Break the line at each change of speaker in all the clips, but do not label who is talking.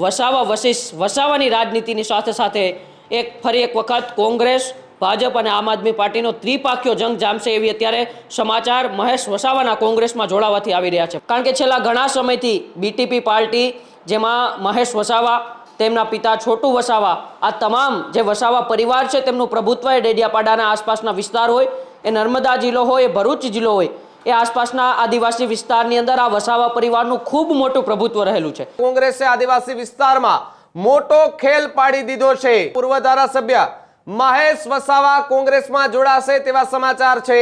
વસાવા વસીસ વસાવાની રાજનીતિની સાથે સાથે એક ફરી એક વખત કોંગ્રેસ, ભાજપ અને આમ આદમી પાર્ટીનો ત્રિપાખ્યો જંગ જામશે એવી અત્યારે સમાચાર મહેશ વસાવાના કોંગ્રેસમાં જોડાવાથી આવી રહ્યા છે. કારણ કે છેલ્લા ઘણા સમયથી બીટીપી પાર્ટી જેમાં મહેશ વસાવા, તેમના પિતા છોટુ વસાવા, આ તમામ જે વસાવા પરિવાર છે તેમનું પ્રભુત્વ એ ડેડિયાપાડાના આસપાસના વિસ્તાર હોય, એ નર્મદા જિલ્લો હોય, એ ભરૂચ જિલ્લો હોય એ આસપાસના આદિવાસી વિસ્તારની અંદર આ વસાવા પરિવારનું ખૂબ મોટું પ્રભુત્વ રહેલું છે.
કોંગ્રેસે આદિવાસી વિસ્તારમાં મોટો ખેલ પાડી દીધો છે. પૂર્વ ધારાસભ્ય મહેશ વસાવા કોંગ્રેસમાં જોડાશે તેવા સમાચાર છે.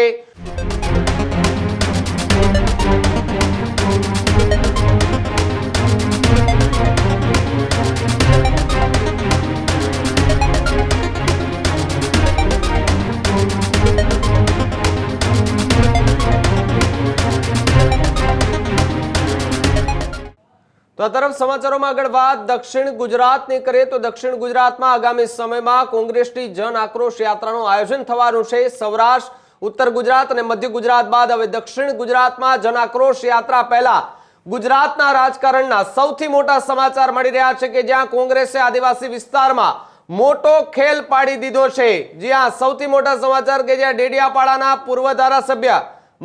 તો તરફ સમાચારોમાં આગળ વાત. દક્ષિણ ગુજરાતની કરીએ તો દક્ષિણ ગુજરાતમાં આગામી સમયમાં કોંગ્રેસની જન આક્રોશ યાત્રાનું આયોજન થવાનું છે. સૌરાષ્ટ્ર, ઉત્તર ગુજરાત અને મધ્ય ગુજરાત બાદ હવે દક્ષિણ ગુજરાતમાં જન આક્રોશ યાત્રા પહેલા ગુજરાતના રાજકારણના સૌથી મોટા સમાચાર મળી રહ્યા છે કે જ્યાં કોંગ્રેસે આદિવાસી વિસ્તારમાં મોટો ખેલ પાડી દીધો છે. જ્યાં સૌથી મોટા સમાચાર કે જ્યાં ડેડિયાપાડાના પૂર્વ ધારાસભ્ય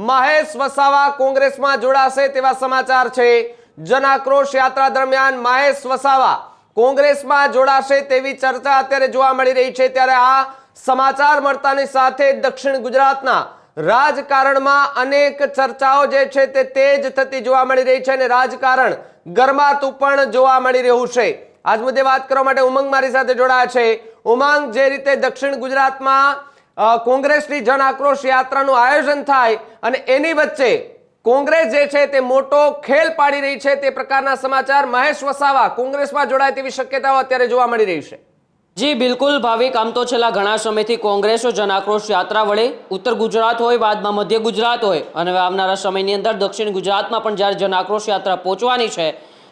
મહેશ વસાવા કોંગ્રેસમાં જોડાશે તેવા સમાચાર છે. જન આક્રોશ યાત્રા દરમિયાન મહેશ વસાવા કોંગ્રેસમાં જોડાશે તેવી ચર્ચા અત્યારે જોવા મળી રહી છે. ત્યારે આ સમાચાર મળતાની સાથે દક્ષિણ ગુજરાતના રાજકારણમાં અનેક ચર્ચાઓ જે છે તે તેજ થતી જોવા મળી રહી છે અને રાજકારણ ગરમાતું પણ જોવા મળી રહ્યું છે. આજ મુદ્દે વાત કરવા માટે ઉમંગ મારી સાથે જોડાયા છે. ઉમંગ, જે રીતે દક્ષિણ ગુજરાતમાં કોંગ્રેસની જન આક્રોશ યાત્રાનું આયોજન થાય અને એની વચ્ચે કોંગ્રેસ જે છે તે મોટો ખેલ પાડી રહી છે તે પ્રકારના સમાચાર મહેશ વસાવા કોંગ્રેસમાં જોડાય તેવી શક્યતાઓ અત્યારે જોવા મળી રહી છે.
જી, બિલકુલ ભાવિક. આમ તો છેલ્લા ઘણા સમયથી કોંગ્રેસો જનાક્રોશ યાત્રા વડે ઉત્તર ગુજરાત હોય, બાદમાં મધ્ય ગુજરાત હોય અને આવનારા સમયની અંદર દક્ષિણ ગુજરાતમાં પણ જ્યારે જનાક્રોશ યાત્રા પહોંચવાની છે,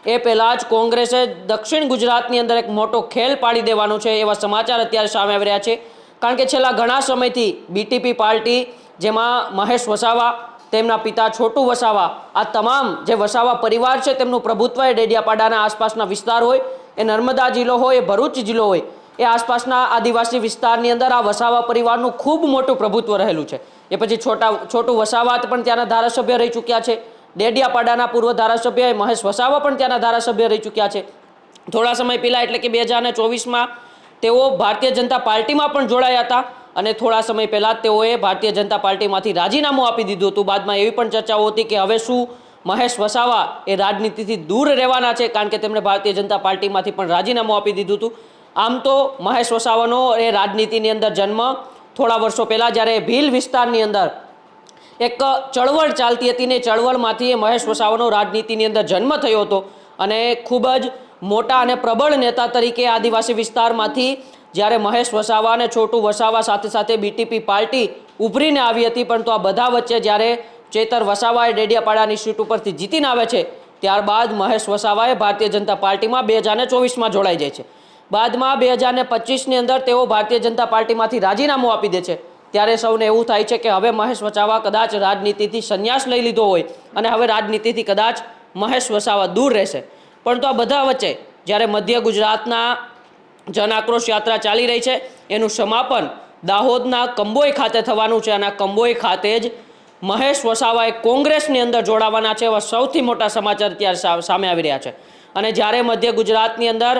એ પહેલાં જ કોંગ્રેસે દક્ષિણ ગુજરાતની અંદર એક મોટો ખેલ પાડી દેવાનો છે એવા સમાચાર અત્યારે સામે આવી રહ્યા છે. કારણ કે છેલ્લા ઘણા સમયથી બીટીપી પાર્ટી જેમાં મહેશ વસાવા તેમના પિતા છોટુ વસાવા. આ તમામ જે વસાવા પરિવાર છે, તેમનું પ્રભુત્વ એ ડેડિયાપાડાના આસપાસના વિસ્તાર હોય, એ નર્મદા જિલ્લો હોય, એ ભરૂચ જિલ્લો હોય, એ આસપાસના આદિવાસી વિસ્તારની અંદર આ વસાવા પરિવારનું ખૂબ મોટું પ્રભુત્વ રહેલું છે. એ પછી છોટા, છોટુ વસાવા પણ ત્યાંના ધારાસભ્ય રહી ચૂક્યા છે. ડેડિયાપાડાના પૂર્વ ધારાસભ્ય મહેશ વસાવા પણ ત્યાંના ધારાસભ્ય રહી ચૂક્યા છે. થોડા સમય પહેલાં એટલે કે બે હજાર ચોવીસમાં તેઓ ભારતીય જનતા પાર્ટીમાં પણ જોડાયા હતા. અને થોડા સમય પહેલાં જ તેઓએ ભારતીય જનતા પાર્ટીમાંથી રાજીનામું આપી દીધું હતું. બાદમાં એવી પણ ચર્ચાઓ હતી કે હવે શું મહેશ વસાવા એ રાજનીતિથી દૂર રહેવાના છે, કારણ કે તેમણે ભારતીય જનતા પાર્ટીમાંથી પણ રાજીનામું આપી દીધું હતું. આમ તો મહેશ વસાવાનો એ રાજનીતિની અંદર જન્મ થોડા વર્ષો પહેલાં જ્યારે ભીલ વિસ્તારની અંદર એક ચળવળ ચાલતી હતી ને ચળવળમાંથી મહેશ વસાવાનો રાજનીતિની અંદર જન્મ થયો હતો. અને ખૂબ જ મોટા અને પ્રબળ નેતા તરીકે આદિવાસી વિસ્તારમાંથી જ્યારે મહેશ વસાવા અને છોટુ વસાવા સાથે સાથે બીટીપી પાર્ટી ઉભરીને આવી હતી, પરંતુ આ બધા વચ્ચે જ્યારે ચેતર વસાવાએ ડેડિયાપાડાની સીટ ઉપરથી જીતીને આવે છે, ત્યારબાદ મહેશ વસાવાએ ભારતીય જનતા પાર્ટીમાં બે હજાર ચોવીસમાં જોડાઈ જાય છે. બાદમાં બે હજાર પચીસની અંદર તેઓ ભારતીય જનતા પાર્ટીમાંથી રાજીનામું આપી દે છે. ત્યારે સૌને એવું થાય છે કે હવે મહેશ વસાવા કદાચ રાજનીતિથી સંન્યાસ લઈ લીધો હોય અને હવે રાજનીતિથી કદાચ મહેશ વસાવા દૂર રહેશે. પરંતુ આ બધા વચ્ચે જ્યારે મધ્ય ગુજરાતના જન આક્રોશ યાત્રા ચાલી રહી છે. એનું સમાપન દાહોદના કંબોઈ ખાતે થવાનું છે અને કંબોઈ ખાતે જ મહેશ વસાવાએ કોંગ્રેસની અંદર જોડાવાના છે એવા સૌથી મોટા સમાચાર અત્યારે સામે આવી રહ્યા છે. અને જ્યારે મધ્ય ગુજરાતની અંદર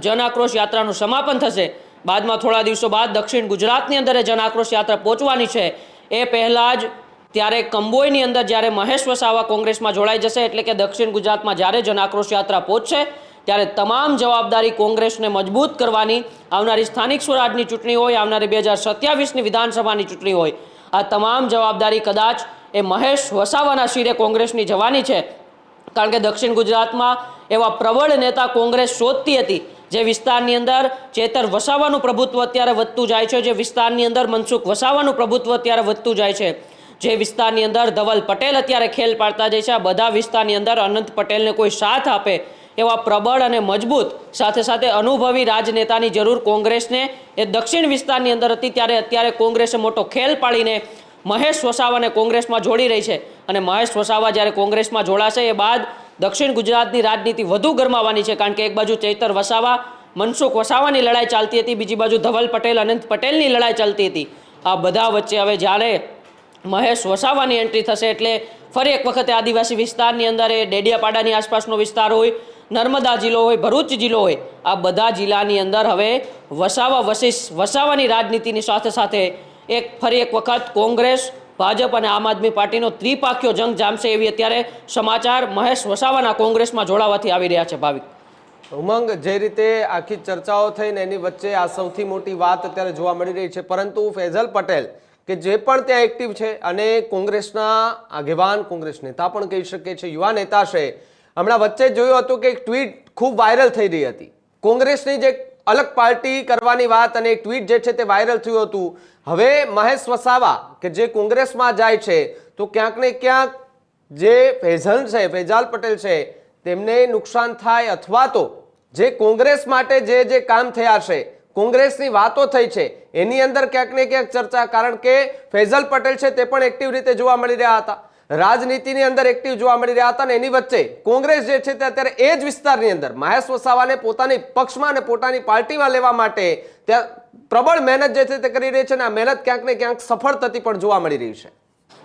જન આક્રોશ યાત્રાનું સમાપન થશે, બાદમાં થોડા દિવસો બાદ દક્ષિણ ગુજરાતની અંદર જન આક્રોશ યાત્રા પહોંચવાની છે. એ પહેલાં જ ત્યારે કંબોઈની અંદર જ્યારે મહેશ વસાવા કોંગ્રેસમાં જોડાઈ જશે એટલે કે દક્ષિણ ગુજરાતમાં જ્યારે જન આક્રોશ યાત્રા પહોંચશે ત્યારે તમામ જવાબદારી કોંગ્રેસને મજબૂત કરવાની આવનારી સ્થાનિક સ્વરાજની ચૂંટણી હોય, આવનારી બે હજાર સત્યાવીસની વિધાનસભાની ચૂંટણી હોય. આ તમામ જવાબદારી કદાચ એ મહેશ વસાવાના શિરે કોંગ્રેસની જવાની છે. કારણ કે દક્ષિણ ગુજરાતમાં એવા પ્રબળ નેતા કોંગ્રેસ શોધતી હતી. જે વિસ્તારની અંદર ચેતર વસાવાનું પ્રભુત્વ અત્યારે વધતું જાય છે, જે વિસ્તારની અંદર મનસુખ વસાવાનું પ્રભુત્વ અત્યારે વધતું જાય છે. જે વિસ્તારની અંદર ધવલ પટેલ અત્યારે ખેલ પાડતા જાય છે. આ બધા વિસ્તારની અંદર અનંત પટેલને કોઈ સાથ આપે એવા પ્રબળ અને મજબૂત, સાથે સાથે અનુભવી રાજનેતાની જરૂર કોંગ્રેસને. એ દક્ષિણ વિસ્તારની અંદર હતી ત્યારે અત્યારે કોંગ્રેસે મોટો ખેલ પાડીને મહેશ વસાવાને કોંગ્રેસમાં જોડી રહી છે. અને મહેશ વસાવા જ્યારે કોંગ્રેસમાં જોડાશે, એ બાદ દક્ષિણ ગુજરાતની રાજનીતિ વધુ ગરમાવાની છે, કારણ કે એક બાજુ ચૈતર વસાવા, મનસુખ વસાવાની લડાઈ ચાલતી હતી, બીજી બાજુ ધવલ પટેલ, અનંત પટેલની લડાઈ ચાલતી હતી. આ બધા વચ્ચે હવે જ્યારે મહેશ વસાવાની એન્ટ્રી થશે, એટલે ફરી એક વખતે આદિવાસી વિસ્તારની અંદર એ ડેડિયાપાડાની આસપાસનો વિસ્તાર હોય નર્મદા જિલ્લો હોય, ભરૂચ જિલ્લો હોય, આ બધા જિલ્લાની અંદર હવે વસાવા વશિષ, વસાવાની રાજનીતિની સાથે સાથે એક ફરી એક વખત કોંગ્રેસ, ભાજપ અને આમ આદમી પાર્ટીનો ત્રિપાખ્યો જંગ જામશે એવી અત્યારે સમાચાર મહેશ વસાવાના કોંગ્રેસમાં જોડાવાથી આવી રહ્યા છે ભાવિક.
ઉમંગ, જે રીતે આખી ચર્ચાઓ થઈને એની વચ્ચે આ સૌથી મોટી વાત અત્યારે જોવા મળી રહી છે, પરંતુ ફૈઝલ પટેલ, કે જે પણ ત્યાં એક્ટિવ છે અને કોંગ્રેસના આગેવાન કોંગ્રેસ નેતા પણ કહી શકે છે, યુવા નેતા છે હમણાં વચ્ચે જોયું હતું કે એક ટ્વીટ ખૂબ વાયરલ થઈ રહી હતી. કોંગ્રેસની જે અલગ પાર્ટી કરવાની વાત અને એક ટ્વીટ જે છે તે વાયરલ થયું હતું. હવે મહેશ વસાવા, કે જે કોંગ્રેસમાં જાય છે, તો ક્યાંક ને ક્યાંક જે ફેઝલ છે ફેજાલ પટેલ છે, તેમને નુકસાન થાય અથવા તો જે કોંગ્રેસ માટે જે જે કામ થયા છે, કોંગ્રેસની વાતો થઈ છે, એની અંદર ક્યાંક ને ક્યાંક ચર્ચા, કારણ કે ફેઝલ પટેલ છે તે પણ એક્ટિવ રીતે જોવા મળી રહ્યા હતા. રાજનીતિની અંદર એક્ટિવ જોવા મળી રહ્યા હતા અને એની વચ્ચે કોંગ્રેસ જે છે તે અત્યારે એ જ વિસ્તારની અંદર મહેશ વસાવાને પોતાની પક્ષમાં અને પોતાની પાર્ટીમાં લેવા માટે ત્યાં પ્રબળ મહેનત જે છે તે કરી રહી છે અને આ મહેનત ક્યાંક ને ક્યાંક સફળ થતી પણ જોવા મળી રહી છે.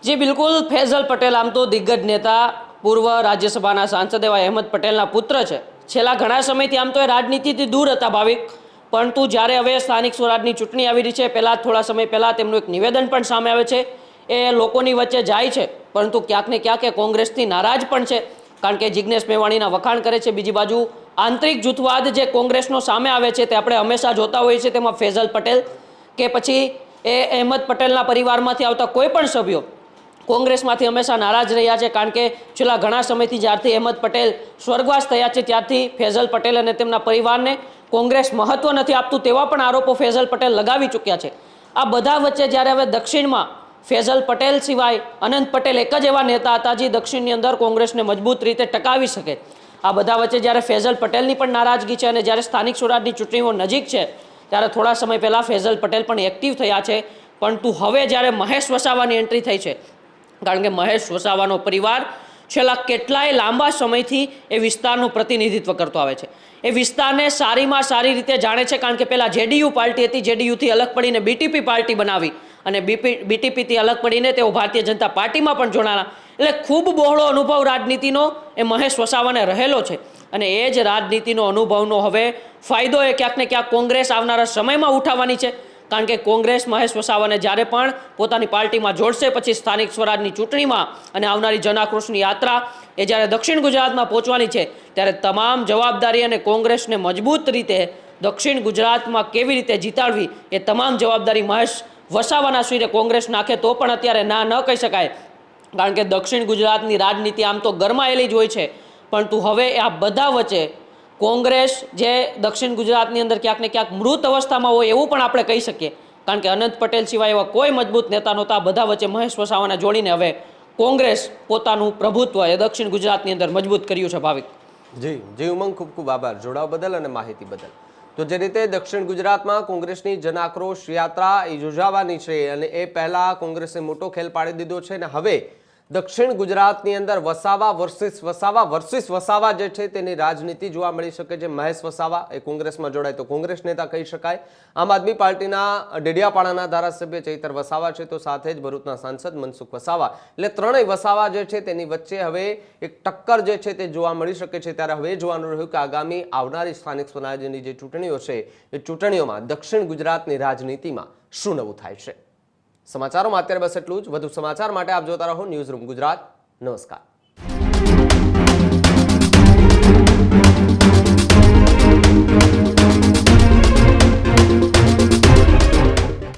જી, બિલકુલ. ફેઝલ પટેલ આમ તો દિગ્ગજ નેતા, પૂર્વ રાજ્યસભાના સાંસદ એવા અહેમદ પટેલના પુત્ર છે. છેલ્લા ઘણા સમયથી આમ તો એ રાજનીતિથી દૂર હતા ભાવિક. પરંતુ જ્યારે હવે સ્થાનિક સ્વરાજની ચૂંટણી આવી રહી છે, પહેલાં થોડા સમય પહેલાં તેમનું એક નિવેદન પણ સામે આવે છે. એ લોકોની વચ્ચે જાય છે. પરંતુ ક્યાંક ને ક્યાંક એ કોંગ્રેસથી નારાજ પણ છે. કારણ કે જિજ્ઞેશ મેવાણીના વખાણ કરે છે. બીજી બાજુ આંતરિક જૂથવાદ જે કોંગ્રેસનો સામે આવે છે તે આપણે હંમેશા જોતા હોઈએ છીએ. તેમાં ફેઝલ પટેલ કે પછી એ અહેમદ પટેલના પરિવારમાંથી આવતા કોઈ પણ સભ્યો કોંગ્રેસમાંથી હંમેશા નારાજ રહ્યા છે. કારણ કે છેલ્લા ઘણા સમયથી જ્યારથી અહેમદ પટેલ સ્વર્ગવાસ થયા છે, ત્યારથી ફેઝલ પટેલ અને તેમના પરિવારને કોંગ્રેસ મહત્વ નથી આપતું તેવા પણ આરોપો ફેઝલ પટેલ લગાવી ચૂક્યા છે. આ બધા વચ્ચે જ્યારે હવે દક્ષિણમાં ફૈઝલ પટેલ સિવાય અનંત પટેલ એક જ એવા નેતા હતા જે દક્ષિણની અંદર કોંગ્રેસને મજબૂત રીતે ટકાવી શકે. આ બધા વચ્ચે જ્યારે ફેઝલ પટેલની પણ નારાજગી છે અને જ્યારે સ્થાનિક સ્વરાજની ચૂંટણીઓ નજીક છે, ત્યારે થોડા સમય પહેલાં ફેઝલ પટેલ પણ એક્ટિવ થયા છે. પરંતુ હવે જ્યારે મહેશ વસાવાની એન્ટ્રી થઈ છે, કારણ કે મહેશ વસાવાનો પરિવાર છેલ્લા કેટલાય લાંબા સમયથી એ વિસ્તારનું પ્રતિનિધિત્વ કરતો આવે છે. એ વિસ્તારને સારીમાં સારી રીતે જાણે છે કારણ કે પહેલાં જેડીયુ પાર્ટી હતી, જેડીયુથી અલગ પડીને બીટીપી પાર્ટી બનાવી અને બીપી, બીટીપીથી અલગ પડીને તેઓ ભારતીય જનતા પાર્ટીમાં પણ જોડાણા. એટલે ખૂબ બહોળો અનુભવ રાજનીતિનો એ મહેશ વસાવાને રહેલો છે અને એ જ રાજનીતિનો અનુભવનો હવે ફાયદો એ ક્યાંક ને ક્યાંક કોંગ્રેસ આવનારા સમયમાં ઉઠાવવાની છે. કારણ કે કોંગ્રેસ મહેશ વસાવાને જ્યારે પણ પોતાની પાર્ટીમાં જોડશે, પછી સ્થાનિક સ્વરાજની ચૂંટણીમાં અને આવનારી જનાક્રોશની યાત્રા એ જ્યારે દક્ષિણ ગુજરાતમાં પહોંચવાની છે, ત્યારે તમામ જવાબદારી અને કોંગ્રેસને મજબૂત રીતે દક્ષિણ ગુજરાતમાં કેવી રીતે જીતાડવી એ તમામ જવાબદારી મહેશ વસાવાના શિરે કોંગ્રેસ નાખે તો પણ અત્યારે ના ન કહી શકાય. કારણ કે દક્ષિણ ગુજરાતની રાજનીતિ આમ તો ગરમાયેલી જ હોય છે. પરંતુ હવે આ બધા વચ્ચે કોંગ્રેસ જે દક્ષિણ ગુજરાતની અંદર ક્યાંક ને ક્યાંક મૃત અવસ્થામાં હોય એવું પણ આપણે કહી શકીએ. કારણ કે અનંત પટેલ સિવાય એવા કોઈ મજબૂત નેતા નહોતા. બધા વચ્ચે મહેશ વસાવાને જોડીને હવે કોંગ્રેસ પોતાનું પ્રભુત્વ એ દક્ષિણ ગુજરાતની અંદર મજબૂત કર્યું છે ભાવિક.
જી જી ઉમંગ, ખૂબ ખૂબ આભાર. જોડાવ બદલ અને માહિતી બદલ. તો જે રીતે દક્ષિણ ગુજરાતમાં કોંગ્રેસની જનાક્રોશ યાત્રા એ યોજાવાની છે અને એ પહેલા કોંગ્રેસે મોટો ખેલ પાડી દીધો છે અને હવે દક્ષિણ ગુજરાતની અંદર વસાવા વર્સિસ વસાવા વર્સિસ વસાવા જે છે તેની રાજનીતિ જોવા મળી શકે છે. મહેશ વસાવા એ કોંગ્રેસમાં જોડાય તો કોંગ્રેસ નેતા કહી શકાય. આમ આદમી પાર્ટીના ડેડિયાપાડાના ધારાસભ્ય ચૈતર વસાવા છે તો સાથે જ ભરૂચના સાંસદ મનસુખ વસાવા. એટલે ત્રણેય વસાવા જે છે તેની વચ્ચે હવે એક ટક્કર જે છે તે જોવા મળી શકે છે. ત્યારે હવે જોવાનું રહ્યું કે આગામી આવનારી સ્થાનિક સ્વરાજ્યની જે ચૂંટણીઓ છે, એ ચૂંટણીઓમાં દક્ષિણ ગુજરાતની રાજનીતિમાં શું નવું થાય છે? સમાચારોમાં અત્યારે બસ એટલું જ. વધુ સમાચાર માટે આપ જોતા રહો ન્યૂઝ રૂમ ગુજરાત. નમસ્કાર.